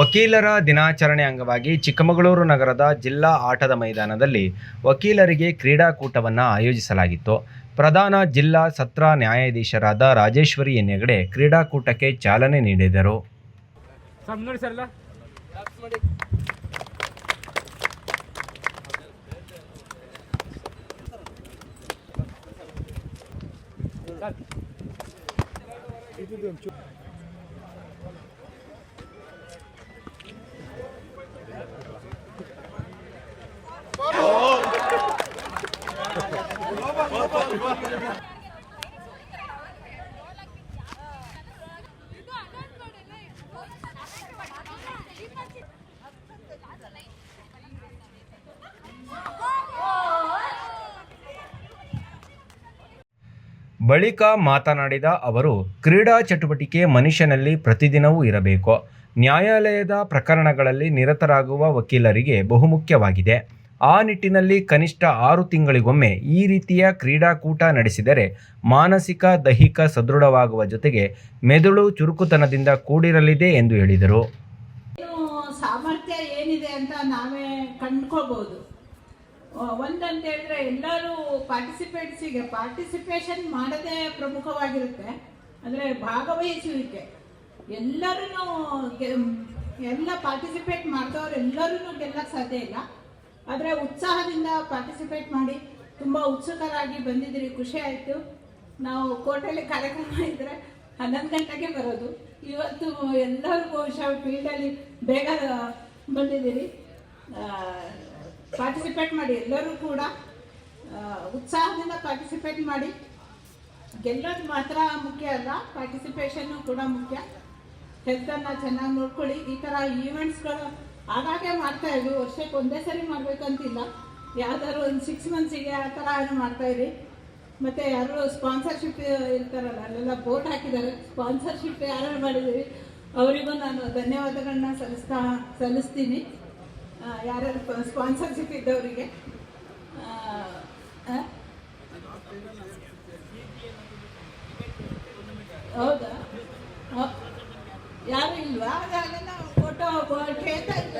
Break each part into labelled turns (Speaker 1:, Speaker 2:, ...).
Speaker 1: ವಕೀಲರ ದಿನಾಚರಣೆ ಅಂಗವಾಗಿ ಚಿಕ್ಕಮಗಳೂರು ನಗರದ ಜಿಲ್ಲಾ ಆಟದ ಮೈದಾನದಲ್ಲಿ ವಕೀಲರಿಗೆ ಕ್ರೀಡಾಕೂಟವನ್ನು ಆಯೋಜಿಸಲಾಗಿತ್ತು. ಪ್ರಧಾನ ಜಿಲ್ಲಾ ಸತ್ರ ನ್ಯಾಯಾಧೀಶರಾದ ರಾಜೇಶ್ವರಿ ಹೆನ್ನೆಗಡೆ ಕ್ರೀಡಾಕೂಟಕ್ಕೆ ಚಾಲನೆ ನೀಡಿದರು. ಬಳಿಕ ಮಾತನಾಡಿದ ಅವರು ಕ್ರೀಡಾ ಚಟುವಟಿಕೆ ಮನುಷ್ಯನಲ್ಲಿ ಪ್ರತಿದಿನವೂ ಇರಬೇಕು. ನ್ಯಾಯಾಲಯದ ಪ್ರಕರಣಗಳಲ್ಲಿ ನಿರತರಾಗುವ ವಕೀಲರಿಗೆ ಬಹುಮುಖ್ಯವಾಗಿದೆ. ಆ ನಿಟ್ಟಿನಲ್ಲಿ ಕನಿಷ್ಠ ಆರು ತಿಂಗಳಿಗೊಮ್ಮೆ ಈ ರೀತಿಯ ಕ್ರೀಡಾಕೂಟ ನಡೆಸಿದರೆ ಮಾನಸಿಕ, ದೈಹಿಕ ಸದೃಢವಾಗುವ ಜೊತೆಗೆ ಮೆದುಳು ಚುರುಕುತನದಿಂದ ಕೂಡಿರಲಿದೆ ಎಂದು ಹೇಳಿದರು.
Speaker 2: ಸಾಮರ್ಥ್ಯ ಏನಿದೆ ಅಂತ ನಾವೇ ಕಂಡ್ಕೋಬಹುದು ಒಂದಂತ ಹೇಳಿದ್ರೆ ಎಲ್ಲರೂ ಪಾರ್ಟಿಸಿಪೇಟ್ಸಿಗೆ ಪಾರ್ಟಿಸಿಪೇಷನ್ ಮಾಡದೇ ಪ್ರಮುಖವಾಗಿರುತ್ತೆ. ಅಂದರೆ ಭಾಗವಹಿಸುವಿಕೆ. ಎಲ್ಲರೂ ಎಲ್ಲ ಪಾರ್ಟಿಸಿಪೇಟ್ ಮಾಡಿದವ್ರು ಎಲ್ಲರೂ ಗೆಲ್ಲಕ್ಕೆ ಸಾಧ್ಯ ಇಲ್ಲ. ಆದರೆ ಉತ್ಸಾಹದಿಂದ ಪಾರ್ಟಿಸಿಪೇಟ್ ಮಾಡಿ ತುಂಬ ಉತ್ಸುಕರಾಗಿ ಬಂದಿದ್ದೀರಿ, ಖುಷಿ ಆಯಿತು. ನಾವು ಕೋರ್ಟಲ್ಲಿ ಕಾರ್ಯಕ್ರಮ ಇದ್ದರೆ ಹನ್ನೊಂದು ಗಂಟೆಗೆ ಬರೋದು. ಇವತ್ತು ಎಲ್ಲರೂ ಬಹುಶಃ ಫೀಲ್ಡಲ್ಲಿ ಬೇಗ ಬಂದಿದ್ದೀರಿ. ಪಾರ್ಟಿಸಿಪೇಟ್ ಮಾಡಿ ಎಲ್ಲರೂ ಕೂಡ ಉತ್ಸಾಹದಿಂದ ಪಾರ್ಟಿಸಿಪೇಟ್ ಮಾಡಿ. ಗೆಲ್ಲೋದು ಮಾತ್ರ ಮುಖ್ಯ ಅಲ್ಲ ಪಾರ್ಟಿಸಿಪೇಷನ್ನು ಕೂಡ ಮುಖ್ಯ. ಹೆಲ್ತನ್ನು ಚೆನ್ನಾಗಿ ನೋಡ್ಕೊಳ್ಳಿ. ಈ ಥರ ಈವೆಂಟ್ಸ್ಗಳು ಆಗಾಗ್ಗೆ ಮಾಡ್ತಾ ಇದ್ವಿ. ವರ್ಷಕ್ಕೆ ಒಂದೇ ಸರಿ ಮಾಡಬೇಕಂತಿಲ್ಲ. ಯಾವ್ದಾದ್ರು ಒಂದು ಸಿಕ್ಸ್ ಮಂತ್ಸಿಗೆ ಆ ಥರ ಏನು ಮಾಡ್ತಾಯಿರಿ ಮತ್ತು ಯಾರು ಸ್ಪಾನ್ಸರ್ಶಿಪ್ ಇರ್ತಾರಲ್ಲ, ಅಲ್ಲೆಲ್ಲ ಬೋಟ್ ಹಾಕಿದ್ದಾರೆ. ಸ್ಪಾನ್ಸರ್ಶಿಪ್ ಯಾರು ಮಾಡಿದ್ದೀವಿ ಅವರಿಗೂ ನಾನು ಧನ್ಯವಾದಗಳನ್ನ ಸಲ್ಲಿಸ್ತಾ, ಸಲ್ಲಿಸ್ತೀನಿ. ಯಾರ್ಯಾರು ಸ್ಪಾನ್ಸರ್ಶಿಪ್ ಇದ್ದವರಿಗೆ? ಹೌದಾ? ಯಾರು ಇಲ್ವಾ ಅಲ್ಲೆಲ್ಲ ಫೋಟೋ ಹೇಳ್ತಾ ಇದ್ದಾರೆ ನಮ್ಮ ಇವ್ರು.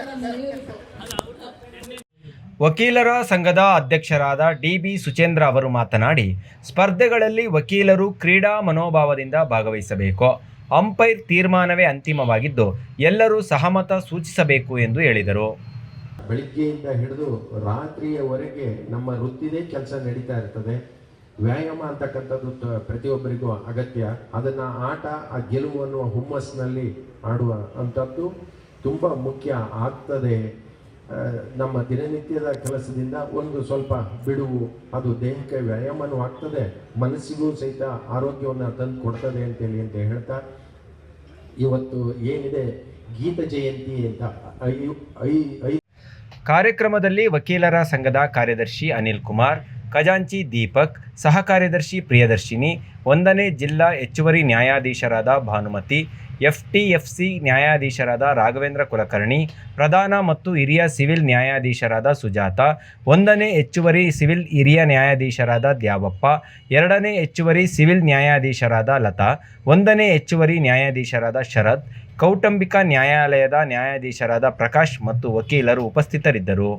Speaker 1: ವಕೀಲರ ಸಂಘದ ಅಧ್ಯಕ್ಷರಾದ ಡಿ ಬಿ ಸುಚೇಂದ್ರ ಅವರು ಮಾತನಾಡಿ, ಸ್ಪರ್ಧೆಗಳಲ್ಲಿ ವಕೀಲರು ಕ್ರೀಡಾ ಮನೋಭಾವದಿಂದ ಭಾಗವಹಿಸಬೇಕು. ಅಂಪೈರ್ ತೀರ್ಮಾನವೇ ಅಂತಿಮವಾಗಿದ್ದು, ಎಲ್ಲರೂ ಸಹಮತ ಸೂಚಿಸಬೇಕು ಎಂದು ಹೇಳಿದರು.
Speaker 3: ಬೆಳಿಗ್ಗೆಯಿಂದ ಹಿಡಿದು ರಾತ್ರಿಯವರೆಗೆ ನಮ್ಮ ವೃತ್ತಿದೇ ಕೆಲಸ ನಡೀತಾ ಇರ್ತದೆ. ವ್ಯಾಯಾಮ ಅಂತಕ್ಕಂಥದ್ದು ಪ್ರತಿಯೊಬ್ಬರಿಗೂ ಅಗತ್ಯ. ಅದನ್ನು ಆಟ, ಆ ಗೆಲುವು ಅನ್ನುವ ಹುಮ್ಮಸ್ಸಿನಲ್ಲಿ ಆಡುವ ಅಂಥದ್ದು. ತುಂಬ ಮುಖ್ಯ ಆಗ್ತದೆ. ನಮ್ಮ ದಿನನಿತ್ಯದ ಕೆಲಸದಿಂದ ಒಂದು ಸ್ವಲ್ಪ ಬಿಡುವು, ಅದು ದೇಹಕ್ಕೆ ವ್ಯಾಯಾಮನೂ ಆಗ್ತದೆ, ಮನಸ್ಸಿಗೂ ಸಹಿತ ಆರೋಗ್ಯವನ್ನು ತಂದು ಕೊಡ್ತದೆ ಅಂತೇಳಿ ಅಂತ ಹೇಳ್ತಾ, ಇವತ್ತು ಏನಿದೆ ಗೀತ ಜಯಂತಿ ಅಂತ
Speaker 1: ಕಾರ್ಯಕ್ರಮದಲ್ಲಿ ವಕೀಲರ ಸಂಘದ ಕಾರ್ಯದರ್ಶಿ ಅನಿಲ್ ಕುಮಾರ್, ಖಜಾಂಚಿ ದೀಪಕ್, ಸಹ ಕಾರ್ಯದರ್ಶಿ ಪ್ರಿಯದರ್ಶಿನಿ, ಒಂದನೇ ಜಿಲ್ಲಾ ಹೆಚ್ಚುವರಿ ನ್ಯಾಯಾಧೀಶರಾದ ಭಾನುಮತಿ ಎಫ್ಟಿಎಫ್ಸಿ ನ್ಯಾಯಾಧೀಶರಾದ ರಾಘವೇಂದ್ರ ಕುಲಕರ್ಣಿ, ಪ್ರಧಾನ ಮತ್ತು ಹಿರಿಯ ಸಿವಿಲ್ ನ್ಯಾಯಾಧೀಶರಾದ ಸುಜಾತ, ಒಂದನೇ ಹೆಚ್ಚುವರಿ ಸಿವಿಲ್ ಹಿರಿಯ ನ್ಯಾಯಾಧೀಶರಾದ ದ್ಯಾವಪ್ಪ, ಎರಡನೇ ಹೆಚ್ಚುವರಿ ಸಿವಿಲ್ ನ್ಯಾಯಾಧೀಶರಾದ ಲತಾ, ಒಂದನೇ ಹೆಚ್ಚುವರಿ ನ್ಯಾಯಾಧೀಶರಾದ ಶರತ್, ಕೌಟುಂಬಿಕ ನ್ಯಾಯಾಲಯದ ನ್ಯಾಯಾಧೀಶರಾದ ಪ್ರಕಾಶ್ ಮತ್ತು ವಕೀಲರು ಉಪಸ್ಥಿತರಿದ್ದರು.